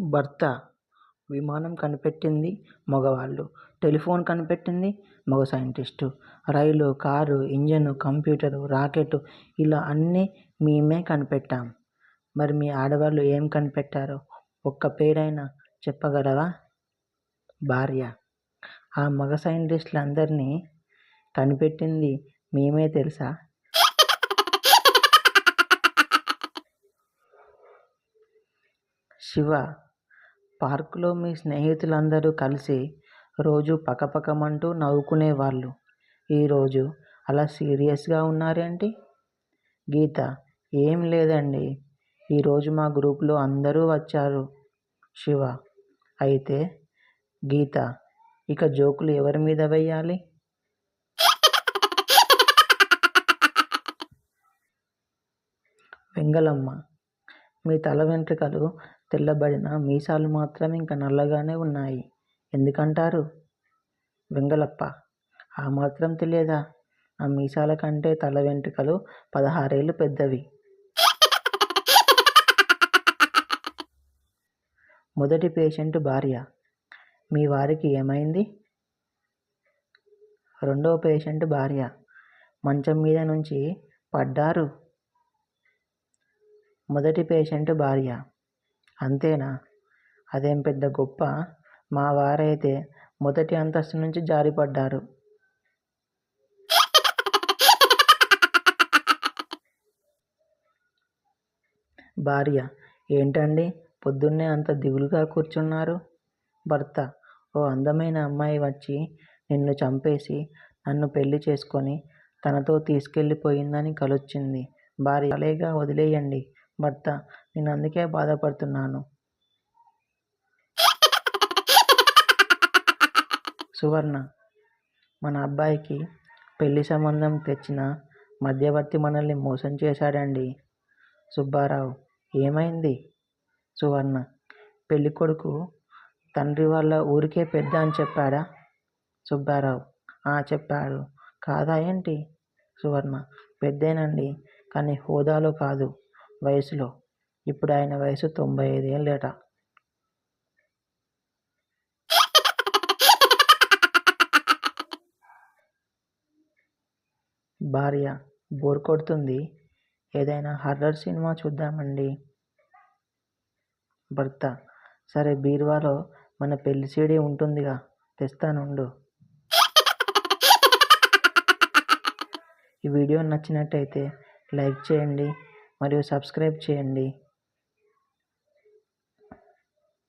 భర్త విమానం కనిపెట్టింది మగవాళ్ళు. టెలిఫోన్ కనిపెట్టింది మగ సైంటిస్టు. రైలు కారు ఇంజను కంప్యూటరు రాకెట్ ఇలా అన్నీ మేమే కనిపెట్టాం. మరి మీ ఆడవాళ్ళు ఏం కనిపెట్టారో ఒక్క పేరైనా చెప్పగలవా? భార్య. ఆ మగ సైంటిస్టులందరినీ కనిపెట్టింది మేమే తెలుసా? శివ పార్కులో మీ స్నేహితులందరూ కలిసి రోజు పకపకమంటూ నవ్వుకునేవాళ్ళు. ఈరోజు అలా సీరియస్గా ఉన్నారేంటి? గీత ఏం లేదండి. ఈరోజు మా గ్రూప్లో అందరూ వచ్చారు. శివ అయితే గీత ఇక జోకులు ఎవరి మీద వెయ్యాలి? వెంగళమ్మ మీ తల వెంట్రుకలు తెల్లబడిన మీసాలు మాత్రం ఇంకా నల్లగానే ఉన్నాయి. ఎందుకంటారు? వింగలప్ప ఆ మాత్రం తెలియదా? ఆ మీసాల కంటే తల వెంట్రుకలు పదహారేళ్ళు పెద్దవి. మొదటి పేషెంట్ భార్య. మీ వారికి ఏమైంది? రెండవ పేషెంట్ భార్య. మంచం మీద నుంచి పడ్డారు. మొదటి పేషెంట్ భార్య. అంతేనా? అదేం పెద్ద గొప్ప? మా వారైతే మొదటి అంతస్తు నుంచి జారిపడ్డారు. భార్య ఏంటండి? పొద్దున్నే అంత దిగులుగా కూర్చున్నారు? భర్త ఓ అందమైన అమ్మాయి వచ్చి నిన్ను చంపేసి నన్ను పెళ్ళి చేసుకొని తనతో తీసుకెళ్ళిపోయిందని కలొచ్చింది. భార్య భలేగా వదిలేయండి. భర్త నేను అందుకే బాధపడుతున్నాను. సువర్ణ మన అబ్బాయికి పెళ్ళి సంబంధం తెచ్చిన మధ్యవర్తి మనల్ని మోసం చేశాడండి. సుబ్బారావు ఏమైంది? సువర్ణ పెళ్ళికొడుకు తండ్రి వాళ్ళ ఊరికే పెద్ద అని చెప్పాడా? సుబ్బారావు ఆ చెప్పాడు. కాదా ఏంటి? సువర్ణ పెద్దేనండి కానీ హోదాలో కాదు వయసులో. ఇప్పుడు ఆయన వయసు తొంభై ఐదు ఏళ్ళేట. భార్య బోర్ కొడుతుంది. ఏదైనా హర్రర్ సినిమా చూద్దామండి. భర్త సరే బీరువాలో మన పెళ్ళి సీడీ ఉంటుందిగా తెస్తానుండు ఈ వీడియో నచ్చినట్టయితే లైక్ చేయండి మరియు సబ్స్క్రైబ్ చేయండి.